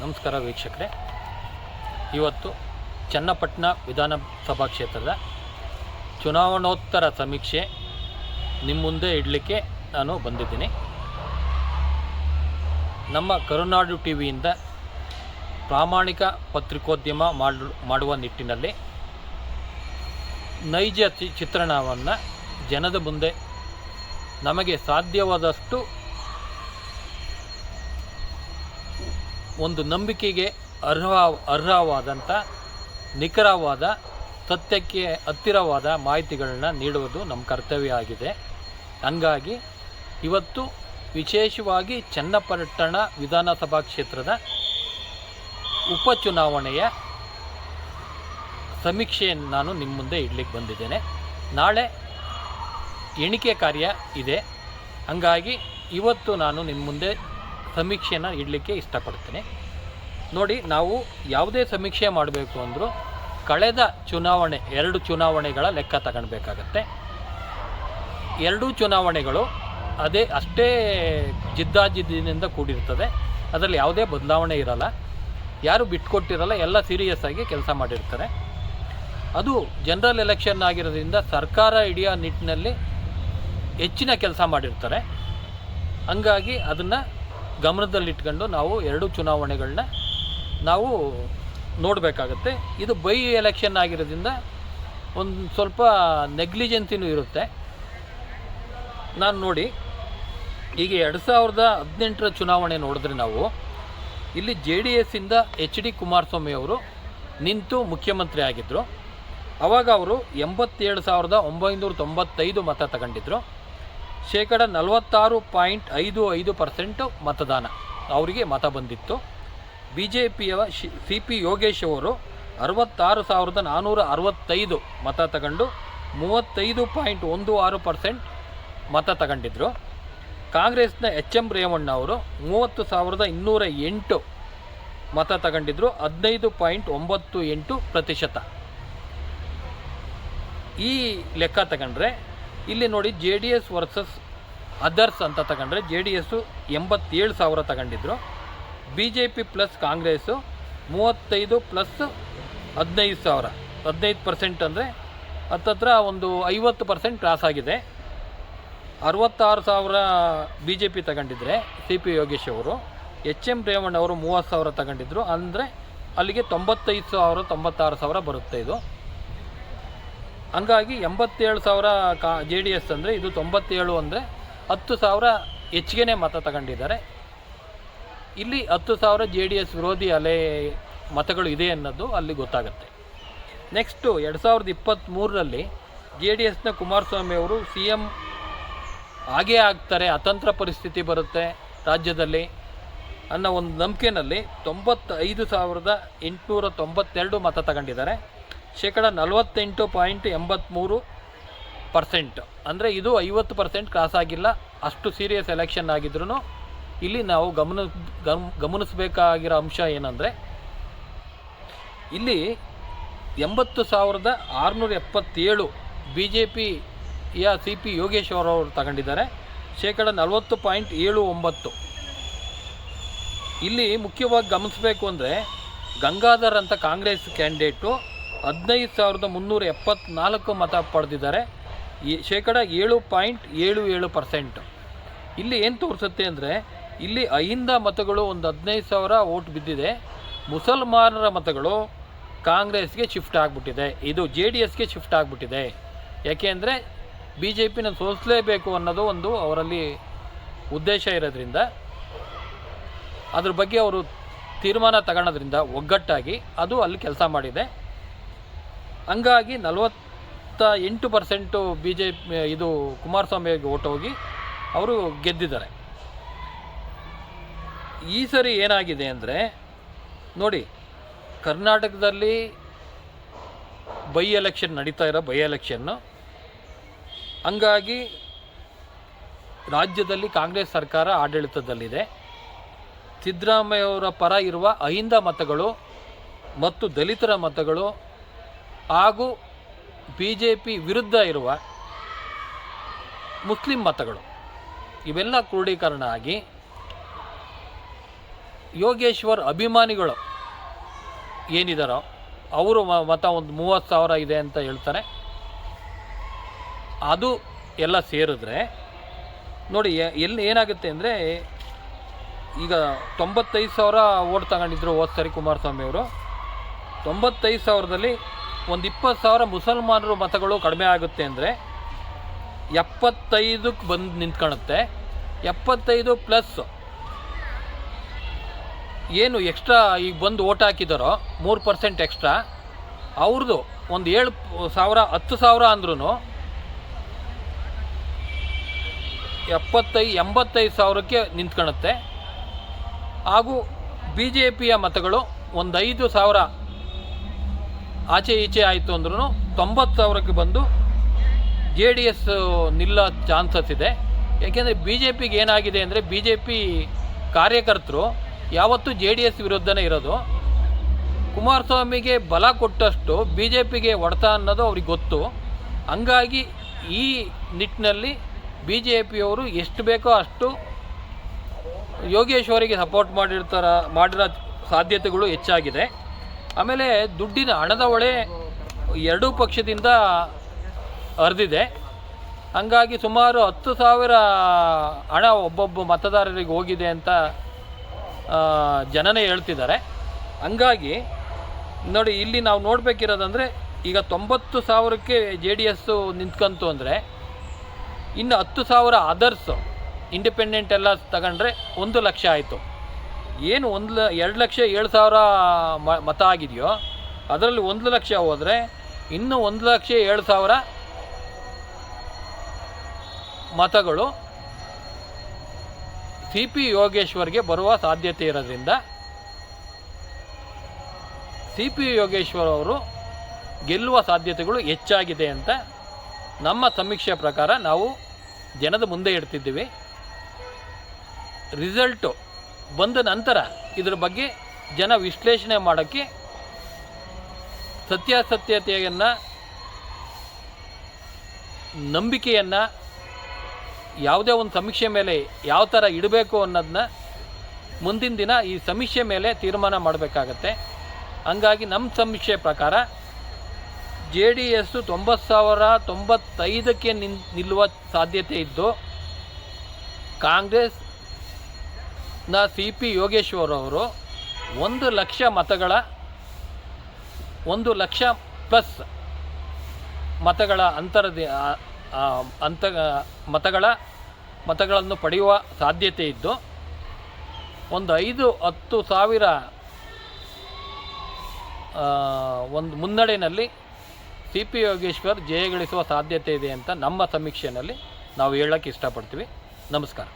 ನಮಸ್ಕಾರ ವೀಕ್ಷಕರೇ. ಇವತ್ತು ಚನ್ನಪಟ್ಟಣ ವಿಧಾನಸಭಾ ಕ್ಷೇತ್ರದ ಚುನಾವಣೋತ್ತರ ಸಮೀಕ್ಷೆ ನಿಮ್ಮ ಮುಂದೆ ಇಡಲಿಕ್ಕೆ ನಾನು ಬಂದಿದ್ದೀನಿ. ನಮ್ಮ ಕರುನಾಡು ಟಿ ವಿಯಿಂದ ಪ್ರಾಮಾಣಿಕ ಪತ್ರಿಕೋದ್ಯಮ ಮಾಡು, ಮಾಡುವ ನಿಟ್ಟಿನಲ್ಲಿ ನೈಜ ಚಿತ್ರಣವನ್ನು ಜನದ ಮುಂದೆ ನಮಗೆ ಸಾಧ್ಯವಾದಷ್ಟು ಒಂದು ನಂಬಿಕೆಗೆ ಅರ್ಹ ಅರ್ಹವಾದಂಥ ನಿಖರವಾದ, ಸತ್ಯಕ್ಕೆ ಹತ್ತಿರವಾದ ಮಾಹಿತಿಗಳನ್ನ ನೀಡುವುದು ನಮ್ಮ ಕರ್ತವ್ಯ ಆಗಿದೆ. ಹಂಗಾಗಿ ಇವತ್ತು ವಿಶೇಷವಾಗಿ ಚನ್ನಪಟ್ಟಣ ವಿಧಾನಸಭಾ ಕ್ಷೇತ್ರದ ಉಪಚುನಾವಣೆಯ ಸಮೀಕ್ಷೆಯನ್ನು ನಾನು ನಿಮ್ಮ ಮುಂದೆ ಇಡ್ಲಿಕ್ಕೆ ಬಂದಿದ್ದೇನೆ. ನಾಳೆ ಎಣಿಕೆ ಕಾರ್ಯ ಇದೆ. ಹಂಗಾಗಿ ಇವತ್ತು ನಾನು ನಿಮ್ಮ ಮುಂದೆ ಸಮೀಕ್ಷೆನ ಇಡಲಿಕ್ಕೆ ಇಷ್ಟಪಡ್ತೀನಿ. ನೋಡಿ, ನಾವು ಯಾವುದೇ ಸಮೀಕ್ಷೆ ಮಾಡಬೇಕು ಅಂದರೂ ಕಳೆದ ಚುನಾವಣೆ, ಎರಡು ಚುನಾವಣೆಗಳ ಲೆಕ್ಕ ತಗೊಳ್ಬೇಕಾಗತ್ತೆ. ಎರಡೂ ಚುನಾವಣೆಗಳು ಅದೇ, ಅಷ್ಟೇ ಜಿದ್ದಾಜಿದ್ದಿನಿಂದ ಕೂಡಿರ್ತದೆ. ಅದರಲ್ಲಿ ಯಾವುದೇ ಬದಲಾವಣೆ ಇರಲ್ಲ. ಯಾರು ಬಿಟ್ಕೊಟ್ಟಿರಲ್ಲ, ಎಲ್ಲ ಸೀರಿಯಸ್ ಆಗಿ ಕೆಲಸ ಮಾಡಿರ್ತಾರೆ. ಅದು ಜನರಲ್ ಎಲೆಕ್ಷನ್ ಆಗಿರೋದ್ರಿಂದ ಸರ್ಕಾರ ಹಿಡಿಯೋ ನಿಟ್ಟಿನಲ್ಲಿ ಹೆಚ್ಚಿನ ಕೆಲಸ ಮಾಡಿರ್ತಾರೆ. ಹಂಗಾಗಿ ಅದನ್ನು ಗಮನದಲ್ಲಿಟ್ಕೊಂಡು ನಾವು ಎರಡು ಚುನಾವಣೆಗಳನ್ನ ನಾವು ನೋಡಬೇಕಾಗತ್ತೆ. ಇದು ಬೈ ಎಲೆಕ್ಷನ್ ಆಗಿರೋದ್ರಿಂದ ಒಂದು ಸ್ವಲ್ಪ ನೆಗ್ಲಿಜೆನ್ಸಿನೂ ಇರುತ್ತೆ. ನಾನು ನೋಡಿ, ಈಗ ಎರಡು ಸಾವಿರದ ಹದಿನೆಂಟರ ಚುನಾವಣೆ ನೋಡಿದ್ರೆ ನಾವು, ಇಲ್ಲಿ ಜೆ ಡಿ ಎಸ್ಸಿಂದ ಎಚ್ ಡಿ ಕುಮಾರಸ್ವಾಮಿ ಅವರು ನಿಂತು ಮುಖ್ಯಮಂತ್ರಿ ಆಗಿದ್ದರು ಅವಾಗ ಅವರು ಎಂಬತ್ತೇಳು ಸಾವಿರದ ಒಂಬೈನೂರ ತೊಂಬತ್ತೈದು ಮತ ತಗೊಂಡಿದ್ರು. ಶೇಕಡ ನಲವತ್ತಾರು ಪಾಯಿಂಟ್ ಐದು ಐದು ಪರ್ಸೆಂಟು ಮತದಾನ. ಅವರಿಗೆ ಮತ ಬಂದಿತ್ತು. ಬಿ ಜೆ ಪಿಯ ಸಿ ಪಿ ಯೋಗೇಶ್ ಅವರು ಅರವತ್ತಾರು ಸಾವಿರದ ನಾನ್ನೂರ ಅರವತ್ತೈದು ಮತ ತಗೊಂಡು ಮೂವತ್ತೈದು ಪಾಯಿಂಟ್ ಒಂದು ಆರು ಪರ್ಸೆಂಟ್ ಮತ ತಗೊಂಡಿದ್ರು. ಕಾಂಗ್ರೆಸ್ನ ಎಚ್ ಎಂ ರೇವಣ್ಣ ಅವರು ಮೂವತ್ತು ಸಾವಿರದ ಇನ್ನೂರ ಎಂಟು ಮತ ತಗೊಂಡಿದ್ರು, ಹದಿನೈದು ಪಾಯಿಂಟ್ ಒಂಬತ್ತು ಎಂಟು ಪ್ರತಿಶತ. ಈ ಲೆಕ್ಕ ತಗೊಂಡ್ರೆ ಇಲ್ಲಿ ನೋಡಿ J D S versus others ಅಂತ ತಗೊಂಡ್ರೆ ಜೆ ಡಿ ಎಸ್ಸು ಎಂಬತ್ತೇಳು ಸಾವಿರ ತಗೊಂಡಿದ್ರು. B J P plus Congress ಮೂವತ್ತೈದು ಪ್ಲಸ್ ಹದಿನೈದು ಸಾವಿರ. ಹದಿನೈದು ಪರ್ಸೆಂಟ್ ಅಂದರೆ ಹತ್ತತ್ರ ಒಂದು ಐವತ್ತು ಪರ್ಸೆಂಟ್ ಕ್ರಾಸ್ ಆಗಿದೆ. ಅರವತ್ತಾರು ಸಾವಿರ ಬಿ ಜೆ ಪಿ ತಗೊಂಡಿದ್ರೆ ಸಿ ಪಿ ಯೋಗೇಶ್ ಅವರು. ಎಚ್ ಎಂ ರೇವಣ್ಣ ಅವರು ಮೂವತ್ತು ಸಾವಿರ ತಗೊಂಡಿದ್ರು. ಅಂದರೆ ಅಲ್ಲಿಗೆ ತೊಂಬತ್ತೈದು ಸಾವಿರ, ತೊಂಬತ್ತಾರು ಸಾವಿರ ಬರುತ್ತೆ ಇದು. ಹಂಗಾಗಿ ಎಂಬತ್ತೇಳು ಸಾವಿರ ಕಾ ಜೆ ಡಿ ಎಸ್ ಅಂದರೆ ಇದು ತೊಂಬತ್ತೇಳು ಅಂದರೆ ಹತ್ತು ಸಾವಿರ ಹೆಚ್ಚಿಗೆ ಮತ ತಗೊಂಡಿದ್ದಾರೆ. ಇಲ್ಲಿ ಹತ್ತು ಸಾವಿರ ಜೆ ಡಿ ಎಸ್ ವಿರೋಧಿ ಅಲೆ ಮತಗಳು ಇದೆ ಅನ್ನೋದು ಅಲ್ಲಿ ಗೊತ್ತಾಗುತ್ತೆ. ನೆಕ್ಸ್ಟು ಎರಡು ಸಾವಿರದ ಇಪ್ಪತ್ತ್ಮೂರರಲ್ಲಿ ಜೆ ಡಿ ಎಸ್ನ ಕುಮಾರಸ್ವಾಮಿ ಅವರು ಸಿ ಎಂ ಆಗೇ ಆಗ್ತಾರೆ, ಅತಂತ್ರ ಪರಿಸ್ಥಿತಿ ಬರುತ್ತೆ ರಾಜ್ಯದಲ್ಲಿ ಅನ್ನೋ ಒಂದು ನಂಬಿಕೆನಲ್ಲಿ ತೊಂಬತ್ತೈದು ಸಾವಿರದ ಎಂಟುನೂರ ತೊಂಬತ್ತೆರಡು ಮತ ತಗೊಂಡಿದ್ದಾರೆ. ಶೇಕಡ ನಲವತ್ತೆಂಟು ಪಾಯಿಂಟ್ ಎಂಬತ್ತ್ಮೂರು ಪರ್ಸೆಂಟ್. ಅಂದರೆ ಇದು ಐವತ್ತು ಪರ್ಸೆಂಟ್ ಕ್ರಾಸ್ ಆಗಿಲ್ಲ. ಅಷ್ಟು ಸೀರಿಯಸ್ ಎಲೆಕ್ಷನ್ ಆಗಿದ್ರೂ ಇಲ್ಲಿ ನಾವು ಗಮನ, ಗಮ್, ಗಮನಿಸಬೇಕಾಗಿರೋ ಅಂಶ ಏನಂದರೆ ಇಲ್ಲಿ ಎಂಬತ್ತು ಸಾವಿರದ ಆರುನೂರ ಎಪ್ಪತ್ತೇಳು ಬಿ ಜೆ ಪಿಯ ಸಿ ಪಿ ಯೋಗೇಶ್ವರ ಅವರು ತಗೊಂಡಿದ್ದಾರೆ. ಶೇಕಡ ನಲವತ್ತು ಪಾಯಿಂಟ್ ಏಳು ಒಂಬತ್ತು. ಇಲ್ಲಿ ಮುಖ್ಯವಾಗಿ ಗಮನಿಸಬೇಕು ಅಂದರೆ ಗಂಗಾಧರ್ ಅಂತ ಕಾಂಗ್ರೆಸ್ ಕ್ಯಾಂಡಿಡೇಟು ಹದಿನೈದು ಸಾವಿರದ ಮುನ್ನೂರ ಎಪ್ಪತ್ನಾಲ್ಕು ಮತ ಪಡೆದಿದ್ದಾರೆ. ಶೇಕಡ ಏಳು ಪಾಯಿಂಟ್ ಏಳು ಏಳು ಪರ್ಸೆಂಟ್. ಇಲ್ಲಿ ಏನು ತೋರಿಸುತ್ತೆ ಅಂದರೆ, ಇಲ್ಲಿ ಅಹಿಂದ ಮತಗಳು ಒಂದು ಹದಿನೈದು ಸಾವಿರ ಓಟ್ ಬಿದ್ದಿದೆ. ಮುಸಲ್ಮಾನರ ಮತಗಳು ಕಾಂಗ್ರೆಸ್ಗೆ ಶಿಫ್ಟ್ ಆಗಿಬಿಟ್ಟಿದೆ. ಇದು ಜೆ ಡಿ ಎಸ್ಗೆ ಶಿಫ್ಟ್ ಆಗಿಬಿಟ್ಟಿದೆ. ಯಾಕೆ ಅಂದರೆ, ಬಿ ಜೆ ಪಿನ ಸೋಲಿಸಲೇಬೇಕು ಅನ್ನೋದು ಒಂದು ಅವರಲ್ಲಿ ಉದ್ದೇಶ ಇರೋದ್ರಿಂದ, ಅದ್ರ ಬಗ್ಗೆ ಅವರು ತೀರ್ಮಾನ ತಗೊಳೋದ್ರಿಂದ ಒಗ್ಗಟ್ಟಾಗಿ ಅದು ಅಲ್ಲಿ ಕೆಲಸ ಮಾಡಿದೆ. ಹಂಗಾಗಿ ನಲವತ್ತ ಎಂಟು ಪರ್ಸೆಂಟು ಬಿ ಜೆ ಪಿ ಇದು ಕುಮಾರಸ್ವಾಮಿಗೆ ಓಟ್ ಹೋಗಿ ಅವರು ಗೆದ್ದಿದ್ದಾರೆ. ಈ ಸರಿ ಏನಾಗಿದೆ ಅಂದರೆ, ನೋಡಿ, ಕರ್ನಾಟಕದಲ್ಲಿ ಬೈ ಎಲೆಕ್ಷನ್ ನಡೀತಾ ಇರೋ ಬೈ ಎಲೆಕ್ಷನ್ನು ಹಂಗಾಗಿ ರಾಜ್ಯದಲ್ಲಿ ಕಾಂಗ್ರೆಸ್ ಸರ್ಕಾರ ಆಡಳಿತದಲ್ಲಿದೆ. ಸಿದ್ದರಾಮಯ್ಯವರ ಪರ ಇರುವ ಅಹಿಂದ ಮತಗಳು ಮತ್ತು ದಲಿತರ ಮತಗಳು ಹಾಗೂ ಬಿ ಜೆ ಪಿ ವಿರುದ್ಧ ಇರುವ ಮುಸ್ಲಿಂ ಮತಗಳು. ಇವೆಲ್ಲ ಕ್ರೋಢೀಕರಣ ಆಗಿ ಯೋಗೇಶ್ವರ್ ಅಭಿಮಾನಿಗಳು ಏನಿದಾರೋ ಅವರು ಮತ ಒಂದು ಮೂವತ್ತು ಸಾವಿರ ಇದೆ ಅಂತ ಹೇಳ್ತಾರೆ. ಅದು ಎಲ್ಲ ಸೇರಿದ್ರೆ ನೋಡಿ ಎಲ್ಲಿ ಏನಾಗುತ್ತೆ ಅಂದರೆ ಈಗ ತೊಂಬತ್ತೈದು ಸಾವಿರ ಓಟ್ ತಗೊಂಡಿದ್ರು ಹೋದ ಸರಿ ಕುಮಾರಸ್ವಾಮಿ ಅವರು ತೊಂಬತ್ತೈದು ಸಾವಿರದಲ್ಲಿ ಒಂದು ಇಪ್ಪತ್ತು ಸಾವಿರ ಮುಸಲ್ಮಾನರು ಮತಗಳು ಕಡಿಮೆ ಆಗುತ್ತೆ ಅಂದರೆ ಎಪ್ಪತ್ತೈದಕ್ಕೆ ಬಂದು ನಿಂತ್ಕೊಳ್ಳುತ್ತೆ ಎಪ್ಪತ್ತೈದು ಪ್ಲಸ್ ಏನು ಎಕ್ಸ್ಟ್ರಾ ಈಗ ಬಂದು ಓಟ್ ಹಾಕಿದಾರೋ ಮೂರು ಪರ್ಸೆಂಟ್ ಎಕ್ಸ್ಟ್ರಾ ಅವ್ರದ್ದು ಒಂದು ಏಳು ಸಾವಿರ, ಹತ್ತು ಸಾವಿರ ಅಂದ್ರೂ ಎಪ್ಪತ್ತೈ, ಎಂಬತ್ತೈದು ಸಾವಿರಕ್ಕೆ ನಿಂತ್ಕೊಳ್ಳುತ್ತೆ ಹಾಗೂ ಬಿ ಜೆ ಪಿಯ ಮತಗಳು ಒಂದು ಐದು ಸಾವಿರ ಆಚೆ ಈಚೆ ಆಯಿತು ಅಂದ್ರೂ ತೊಂಬತ್ತು ಸಾವಿರಕ್ಕೆ ಬಂದು ಜೆ ಡಿ ಎಸ್ ನಿಲ್ಲೋ ಚಾನ್ಸಸ್ ಇದೆ. ಏಕೆಂದರೆ ಬಿ ಜೆ ಪಿಗೆ ಏನಾಗಿದೆ ಅಂದರೆ ಬಿ ಜೆ ಪಿ ಕಾರ್ಯಕರ್ತರು ಯಾವತ್ತೂ ಜೆ ಡಿ ಎಸ್ ವಿರುದ್ಧನೇ ಇರೋದು. ಕುಮಾರಸ್ವಾಮಿಗೆ ಬಲ ಕೊಟ್ಟಷ್ಟು ಬಿ ಜೆ ಪಿಗೆ ಹೊಡೆತ ಅನ್ನೋದು ಅವ್ರಿಗೆ ಗೊತ್ತು. ಹಂಗಾಗಿ ಈ ನಿಟ್ಟಿನಲ್ಲಿ ಬಿ ಜೆ ಪಿಯವರು ಎಷ್ಟು ಬೇಕೋ ಅಷ್ಟು ಯೋಗೇಶ್ವರಿಗೆ ಸಪೋರ್ಟ್ ಮಾಡಿರ್ತಾರ, ಮಾಡಿರೋ ಸಾಧ್ಯತೆಗಳು ಹೆಚ್ಚಾಗಿದೆ. ಆಮೇಲೆ ದುಡ್ಡಿನ ಹಣದ ಹೊಳೆ ಎರಡೂ ಪಕ್ಷದಿಂದ ಹರಿದಿದೆ. ಹಂಗಾಗಿ ಸುಮಾರು ಹತ್ತು ಸಾವಿರ ಹಣ ಒಬ್ಬೊಬ್ಬ ಮತದಾರರಿಗೆ ಹೋಗಿದೆ ಅಂತ ಜನನೇ ಹೇಳ್ತಿದ್ದಾರೆ. ಹಂಗಾಗಿ ನೋಡಿ, ಇಲ್ಲಿ ನಾವು ನೋಡಬೇಕಿರೋದಂದರೆ, ಈಗ ತೊಂಬತ್ತು ಸಾವಿರಕ್ಕೆ ಜೆ ಡಿ ಎಸ್ಸು ನಿಂತ್ಕಂತು ಅಂದರೆ, ಇನ್ನು ಹತ್ತು ಸಾವಿರ ಅದರ್ಸು ಇಂಡಿಪೆಂಡೆಂಟ್ ಎಲ್ಲ ತಗೊಂಡ್ರೆ ಒಂದು ಲಕ್ಷ ಆಯಿತು. ಏನು ಒಂದು ಲ ಎರಡು ಲಕ್ಷ ಏಳು ಸಾವಿರ ಮತ ಆಗಿದೆಯೋ, ಅದರಲ್ಲಿ ಒಂದು ಲಕ್ಷ ಹೋದರೆ ಇನ್ನೂ ಒಂದು ಲಕ್ಷ ಏಳು ಸಾವಿರ ಮತಗಳು ಸಿ ಪಿ ಯೋಗೇಶ್ವರ್ಗೆ ಬರುವ ಸಾಧ್ಯತೆ ಇರೋದ್ರಿಂದ ಸಿ ಪಿ ಯೋಗೇಶ್ವರ್ ಅವರು ಗೆಲ್ಲುವ ಸಾಧ್ಯತೆಗಳು ಹೆಚ್ಚಾಗಿದೆ ಅಂತ ನಮ್ಮ ಸಮೀಕ್ಷೆ ಪ್ರಕಾರ ನಾವು ಜನದ ಮುಂದೆ ಇಡ್ತಿದ್ದೀವಿ. ರಿಸಲ್ಟು ಬಂದ ನಂತರ ಇದರ ಬಗ್ಗೆ ಜನ ವಿಶ್ಲೇಷಣೆ ಮಾಡೋಕ್ಕೆ ಸತ್ಯಾಸತ್ಯತೆಯನ್ನು, ನಂಬಿಕೆಯನ್ನು, ಯಾವುದೇ ಒಂದು ಸಮೀಕ್ಷೆ ಮೇಲೆ ಯಾವ ಥರ ಇಡಬೇಕು ಅನ್ನೋದನ್ನ ಮುಂದಿನ ದಿನ ಈ ಸಮೀಕ್ಷೆ ಮೇಲೆ ತೀರ್ಮಾನ ಮಾಡಬೇಕಾಗತ್ತೆ. ಹಂಗಾಗಿ ನಮ್ಮ ಸಮೀಕ್ಷೆ ಪ್ರಕಾರ ಜೆ ಡಿ ಎಸ್ಸು ತೊಂಬತ್ತು ಸಾವಿರ ತೊಂಬತ್ತೈದಕ್ಕೆ ನಿನ್ ನಿಲ್ಲುವ ಸಾಧ್ಯತೆ ಇದ್ದು, ಕಾಂಗ್ರೆಸ್ ನ ಸಿ ಪಿ ಯೋಗೇಶ್ವರ್ ಅವರು ಒಂದು ಲಕ್ಷ ಮತಗಳ, ಒಂದು ಲಕ್ಷ ಪ್ಲಸ್ ಮತಗಳ ಅಂತರದ ಅಂತ, ಮತಗಳ, ಮತಗಳನ್ನು ಪಡೆಯುವ ಸಾಧ್ಯತೆ ಇದ್ದು, ಒಂದು ಐದು ಹತ್ತು ಸಾವಿರ ಒಂದು ಮುನ್ನಡೆಯಲ್ಲಿ ಸಿ ಪಿ ಯೋಗೇಶ್ವರ್ ಜಯಗಳಿಸುವ ಸಾಧ್ಯತೆ ಇದೆ ಅಂತ ನಮ್ಮ ಸಮೀಕ್ಷೆಯಲ್ಲಿ ನಾವು ಹೇಳೋಕ್ಕೆ ಇಷ್ಟಪಡ್ತೀವಿ. ನಮಸ್ಕಾರ.